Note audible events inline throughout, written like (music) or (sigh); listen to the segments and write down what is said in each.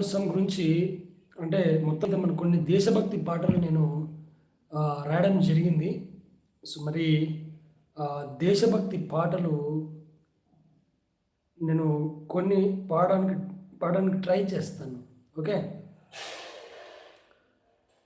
కోసం గురించి అంటే మొత్తం మన కొన్ని దేశభక్తి పాటలు నేను రాయడం జరిగింది. సో మరి దేశభక్తి పాటలు నేను కొన్ని పాడడానికి పాడడానికి ట్రై చేస్తాను. ఓకే?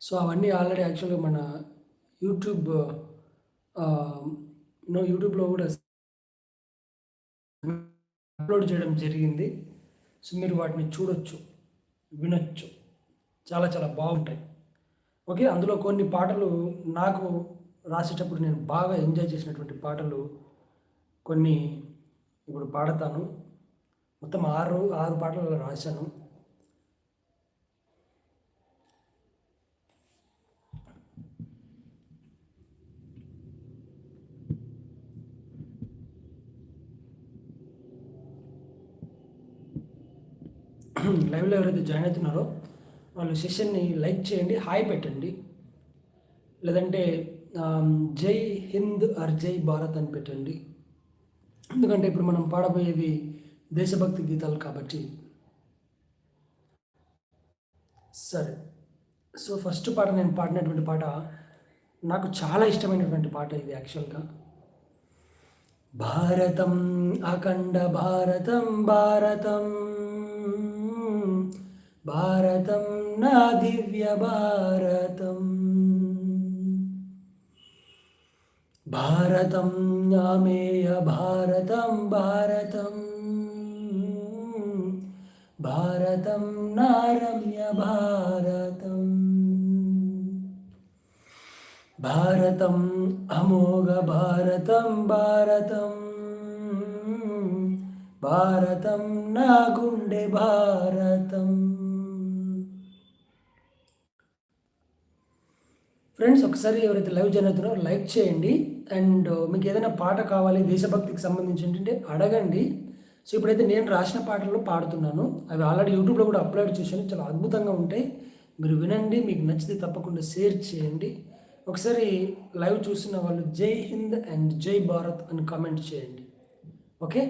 సో అవన్నీ ఆల్రెడీ యాక్చువల్గా మన యూట్యూబ్ నో యూట్యూబ్లో కూడా అప్లోడ్ చేయడం జరిగింది. సో మీరు వాటిని చూడొచ్చు. వినొచ్చు. చాలా చాలా బాగుంటాయి. ఓకే అందులో కొన్ని పాటలు నాకు రాసేటప్పుడు నేను బాగా ఎంజాయ్ చేసినటువంటి పాటలు కొన్ని ఇప్పుడు పాడతాను. మొత్తం ఆరు ఆరు పాటలు రాశాను. లైవ్లో ఎవరైతే జాయిన్ అవుతున్నారో వాళ్ళు సెషన్ని లైక్ చేయండి హాయ్ పెట్టండి. లేదంటే జై హింద్ ఆర్ జై భారత్ అని పెట్టండి. ఎందుకంటే ఇప్పుడు మనం పాడబోయేది దేశభక్తి గీతాలు కాబట్టి. సరే. సో ఫస్ట్ పాట నేను పాడినటువంటి పాట నాకు చాలా ఇష్టమైనటువంటి పాట ఇది యాక్చువల్గా. భారతం అఖండ భారతం. భారతం నా దివ్య భారతం. భారతం నామేయ భారతం భారతం. భారతం నారమ్య భారతం. భారతం అమోఘ భారతం భారతం. భారతం నా గుండె భారతం. ఫ్రెండ్స్ ఒకసారి ఎవరైతే లైవ్ జాయిన్ అవుతున్నారో లైక్ చేయండి. అండ్ uh, మీకు ఏదైనా పాట కావాలి దేశభక్తికి సంబంధించి ఏంటంటే అడగండి. సో ఇప్పుడైతే నేను రాసిన పాటలు పాడుతున్నాను. అవి ఆల్రెడీ యూట్యూబ్లో కూడా అప్లోడ్ చేశాను. చాలా అద్భుతంగా ఉంటాయి. మీరు వినండి మీకు నచ్చితే తప్పకుండా షేర్ చేయండి. ఒకసారి లైవ్ చూసిన వాళ్ళు జై హింద్ అండ్ జై భారత్ అని కామెంట్ చేయండి. ఓకే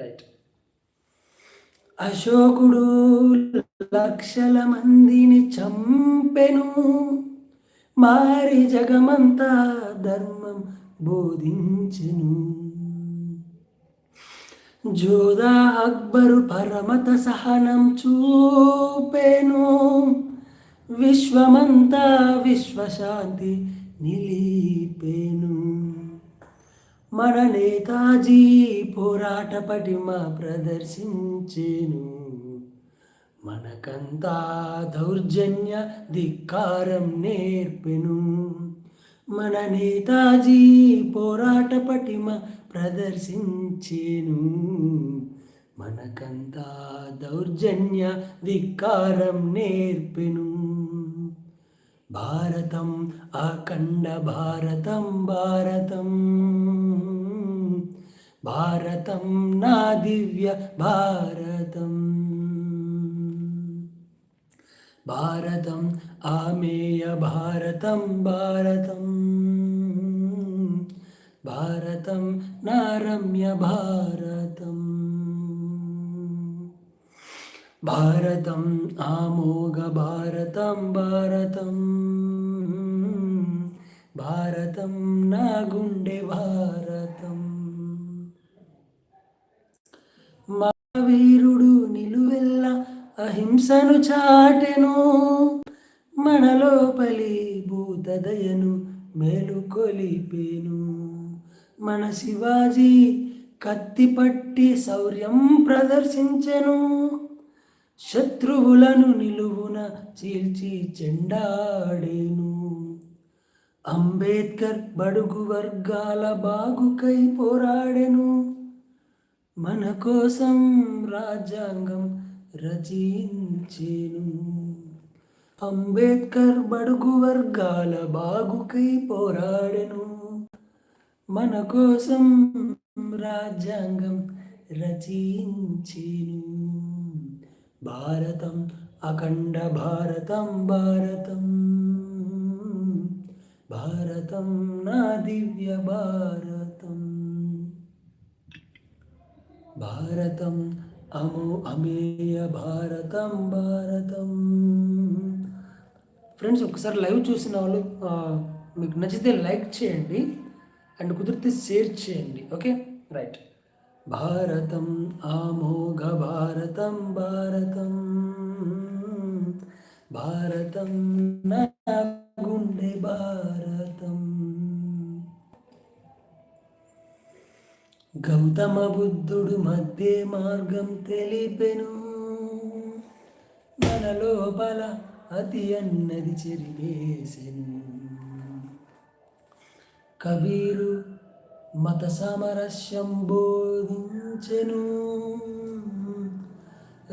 రైట్ అశోకుడు లక్షల మందిని చంపెను. మారి జగమంతా ధర్మం బోధించెను. జోదా అక్బరు పరమత సహనం చూపెను. విశ్వమంతా విశ్వశాంతి నిలిపెను. మన నేతాజీ పోరాట పటిమ మనకంతా దౌర్జన్య ధిక్కారం నేర్పెను. మన నేతాజీ పోరాట పటిమ ప్రదర్శించేను. మనకంతా దౌర్జన్య ధిక్కారం నేర్పెను. భారతం అఖండ భారతం భారతం. భారతం నా దివ్య భారతం. భారతం ఆమేయ భారతం భారతం. భారతం నారమ్య భారతం. భారతం ఆమోఘ భారతం భారతం. భారతం నా గుండె భారతం. మా వీరుడు హింసను చాటెను మనలోపలి భూతదయను మేలుకొలిపేను మన శివాజీ కత్తి పట్టి శౌర్యం ప్రదర్శించెను శత్రువులను నిలువున చీల్చి చెండాడేను. అంబేద్కర్ బడుగు వర్గాల బాగుకై పోరాడెను మన కోసం రాజ్యాంగం రచించేను. అంబేద్కర్ బడుగు వర్గాల బాగుకై పోరాడెను. మన కోసం రాజ్యాంగం రచించేను. భారతం అఖండ భారతం భారతం. భారతం నా దివ్య భారతం. భారతం అమో అమేయ భారతం భారతం. ఫ్రెండ్స్ ఒకసారి లైవ్ చూసిన వాళ్ళు మీకు నచ్చితే లైక్ చేయండి అండ్ కుదిరితే షేర్ చేయండి ఓకే రైట్ భారతం ఆమోఘ భారతం భారతం. భారతం నా గుండె భారతం. గౌతమ బుద్ధుడు మధ్య మార్గం తెలిపెను. మన లోపల అతి అన్నది చెరివేసెను కబీరు మత సమరస్యం బోధించెను.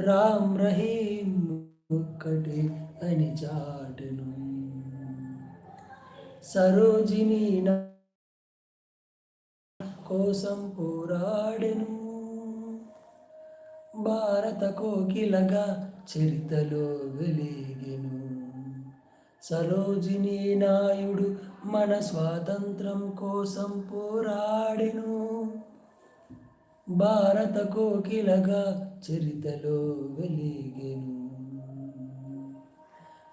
రామ్ రహీం ఒక్కటే అని చాటెను. సరోజిని కోసం పోరాడెను. భారత కోకిలగా చరితలో వెలిగెను. సరోజిని నాయుడు మన స్వాతంత్రం కోసం పోరాడెను. భారత కోకిలగా చరితలో వెలిగెను.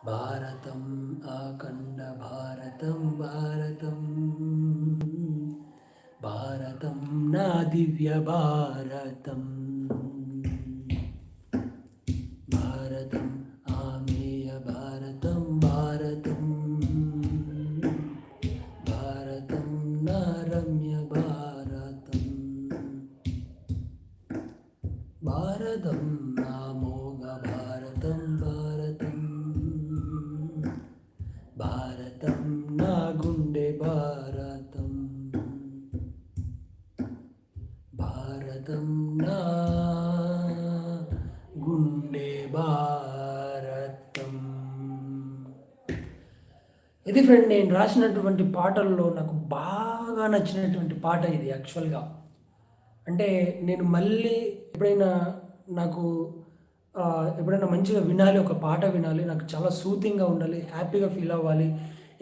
భారతం ఆఖండ భారతం భారతం. భారతం నా దివ్య భారతం భారతం నామోగ ఇది ఫ్రెండ్ నేను రాసినటువంటి పాటల్లో నాకు బాగా నచ్చినటువంటి పాట ఇది యాక్చువల్గా అంటే నేను మళ్ళీ ఎప్పుడైనా నాకు ఎప్పుడైనా మంచిగా వినాలి ఒక పాట వినాలి నాకు చాలా సూతింగ్గా ఉండాలి హ్యాపీగా ఫీల్ అవ్వాలి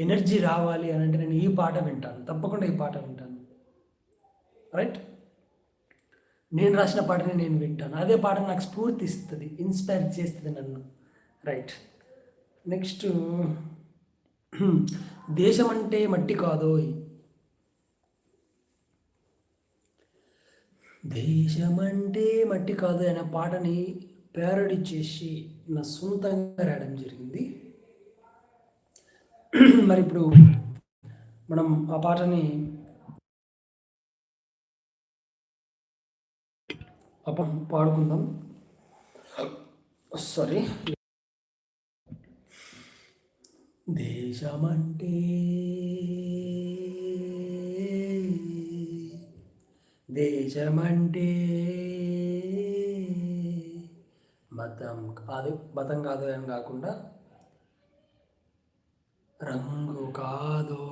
ఎనర్జీ రావాలి అని అంటే నేను ఈ పాట వింటాను. తప్పకుండా ఈ పాట వింటాను. రైట్ నేను రాసిన పాటని నేను వింటాను. అదే పాట నాకు స్ఫూర్తి ఇస్తుంది ఇన్స్పైర్ చేస్తుంది నన్ను. రైట్ నెక్స్ట్ (clears throat) దేశం అంటే మట్టి కాదోయ్. దేశమంటే మట్టి కాదు అనే పాటని ప్యారడీ చేసి నా సొంతంగా రాయడం జరిగింది. (clears throat) మరి ఇప్పుడు మనం ఆ పాటని పాడుకుందాం. (clears throat) సారీ దేశమంటే దేశమంటే మతం కాదు మతం కాదు అని కాకుండా రంగు కాదో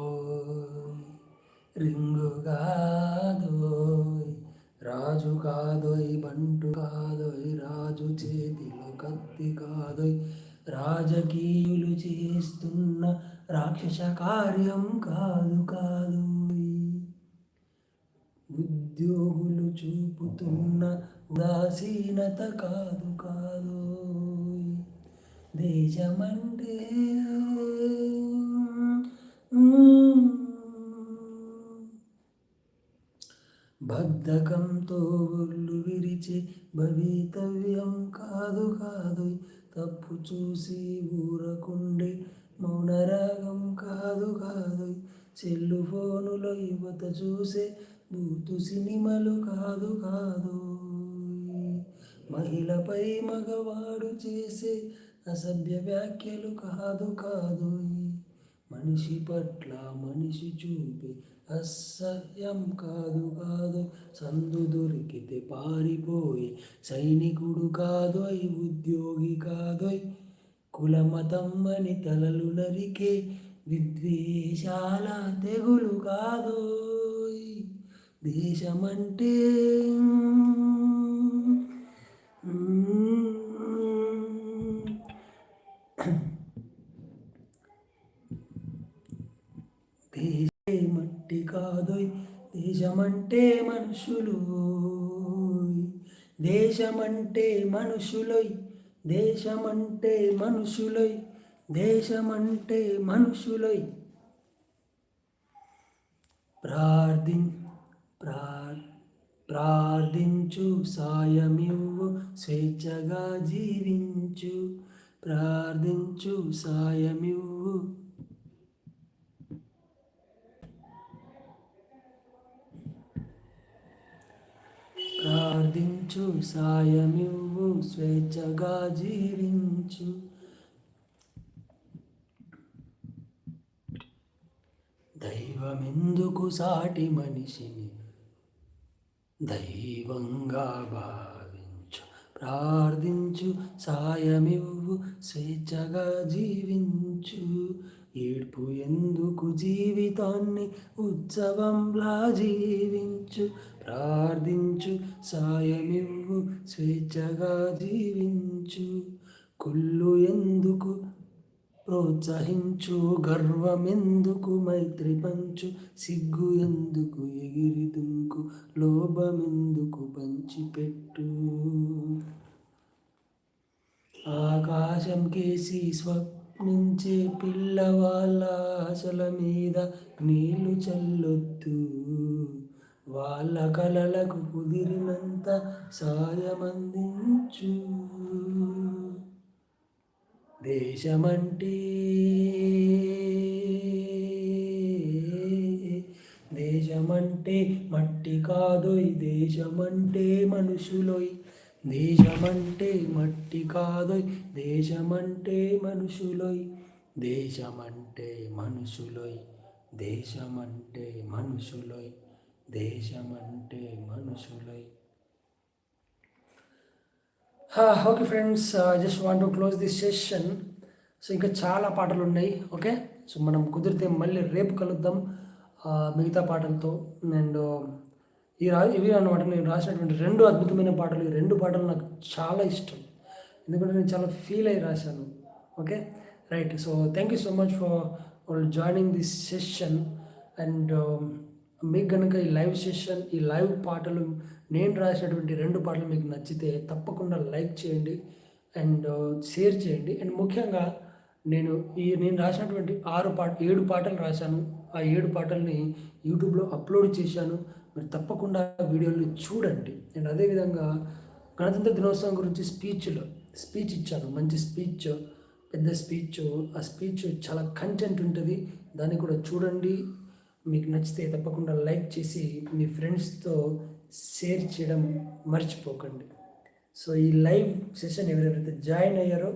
రింగు కాదు రాజు కాదోయ్ బంటు కాదోయ్ రాజు చేతిలో కత్తి కాదోయ్ రాజకీయులు చేస్తున్న రాక్షస కార్యం కాదు కాదు. ఉద్యోగులు చూపుతున్న ఉదాసీనత కాదు కాదు. దేశమంటే బద్ధకంతో ఒళ్ళు విరిచి భవితవ్యం కాదు కాదు. తప్పు చూసి ఊరకుండే మౌనరాగం కాదు కాదు. సెల్లు ఫోనులో యువత చూసే బూతు సినిమాలు కాదు కాదు. మహిళపై మగవాడు చేసే అసభ్య వ్యాఖ్యలు కాదు కాదు. మనిషి పట్ల మనిషి చూపే అసహ్యం కాదు కాదు. సందు దొరికితే పారిపోయి సైనికుడు కాదోయ్ ఉద్యోగి కాదోయ్. కులమతం అని తలలు నరికే విద్వేషాల తెగులు కాదోయ్. దేశమంటే దేశే మట్టి కాదోయ్ దేశమంటే మనుషులు దేశమంటే మనుషులై దేశమంటే మనుషులై దేశమంటే మనుషులై. ప్రార్థి ప్రార్ ప్రార్థించు సాయమివ్వు స్వేచ్ఛగా జీవించు. ప్రార్థించు సాయమివ్వు. సాధించు సాయమివ్వు స్వేచ్ఛగా జీవించు. దైవమెందుకు సాటి మనిషిని? దైవంగా బా ప్రార్థించు సాయమివ్వు స్వేచ్ఛగా జీవించు. ఏడ్పు ఎందుకు జీవితాన్ని ఉత్సవంలా జీవించు? ప్రార్థించు సాయమివ్వు స్వేచ్ఛగా జీవించు. కుళ్ళు ఎందుకు ప్రోత్సహించు గర్వమెందుకు మైత్రి పంచు సిగ్గు ఎందుకు ఎగిరి దుంకు లోభమెందుకు పంచిపెట్టు. ఆకాశం కేసి స్వప్నించే పిల్లవాళ్ళ ఆశల మీద నీళ్ళు చల్లొద్దు. వాళ్ళ కలలకు కుదిరినంత సాయమందించు. దేశమంటే దేశమంటే మట్టి కాదోయ్ దేశమంటే మనుషులోయ్. దేశమంటే మట్టి కాదోయ్ దేశమంటే మనుషులోయ్. దేశమంటే మనుషులోయ్ దేశమంటే మనుషులోయ్. దేశమంటే మనుషులోయ్. Okay friends just want to close this session so ఇంకా చాలా పాటలు ఉన్నాయి ఓకే? సో మనం కుదిరితే మళ్ళీ రేపు కలుద్దాం మిగతా పాటలతో. అండ్ ఈ రా ఇవి అనమాట నేను రాసినటువంటి రెండు అద్భుతమైన పాటలు ఈ రెండు పాటలు నాకు చాలా ఇష్టం. ఎందుకంటే నేను చాలా ఫీల్ అయ్యి రాశాను okay? Right so thank you so much for joining this session and um, మీకు కనుక ఈ లైవ్ సెషన్ ఈ లైవ్ పాటలు నేను రాసినటువంటి రెండు పాటలు మీకు నచ్చితే తప్పకుండా లైక్ చేయండి అండ్ uh, షేర్ చేయండి. అండ్ ముఖ్యంగా నేను ఈ నేను రాసినటువంటి ఆరు పాట ఏడు పాటలు రాశాను. ఆ ఏడు పాటల్ని యూట్యూబ్లో అప్లోడ్ చేశాను. మీరు తప్పకుండా వీడియోలు చూడండి. అండ్ అదేవిధంగా గణతంత్ర దినోత్సవం గురించి స్పీచ్లో స్పీచ్ ఇచ్చాను. మంచి స్పీచ్ పెద్ద స్పీచ్. ఆ స్పీచ్ చాలా కంటెంట్ ఉంటుంది. దాన్ని కూడా చూడండి. మీకు నచ్చితే తప్పకుండా లైక్ చేసి మీ ఫ్రెండ్స్తో షేర్ చేయడం మర్చిపోకండి. సో ఈ లైవ్ సెషన్ ఎవరెవరైతే జాయిన్ అయ్యారో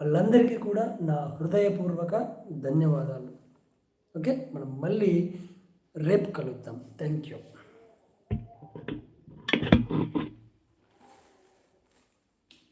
వాళ్ళందరికీ కూడా నా హృదయపూర్వక ధన్యవాదాలు. ఓకే? మనం మళ్ళీ రేపు కలుద్దాం. Thank you